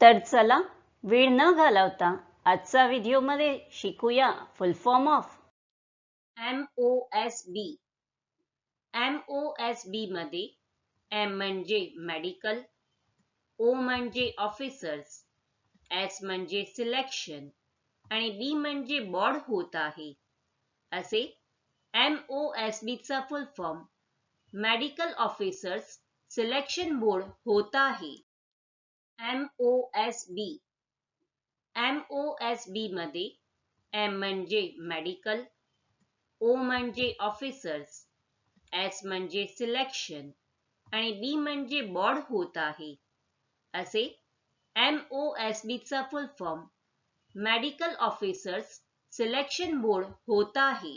तर चला वेळ न घालवता आजचा व्हिडिओमध्ये शिकूया full form of M O S B M O S B मध्ये एम म्हणजे मेडिकल ओ म्हणजे ऑफिसर्स एस म्हणजे सिलेक्शन आणि बी म्हणजे बोर्ड होत आहे. असे एम ओ एस बी चा full form medical officers selection board होत आहे. M O S B M O S B मध्ये एम म्हणजे मेडिकल ओ म्हणजे ऑफिसर्स एस म्हणजे सिलेक्शन आणि बी म्हणजे बोर्ड होत आहे. असे एम ओ एस चा full form medical officers selection board होत आहे.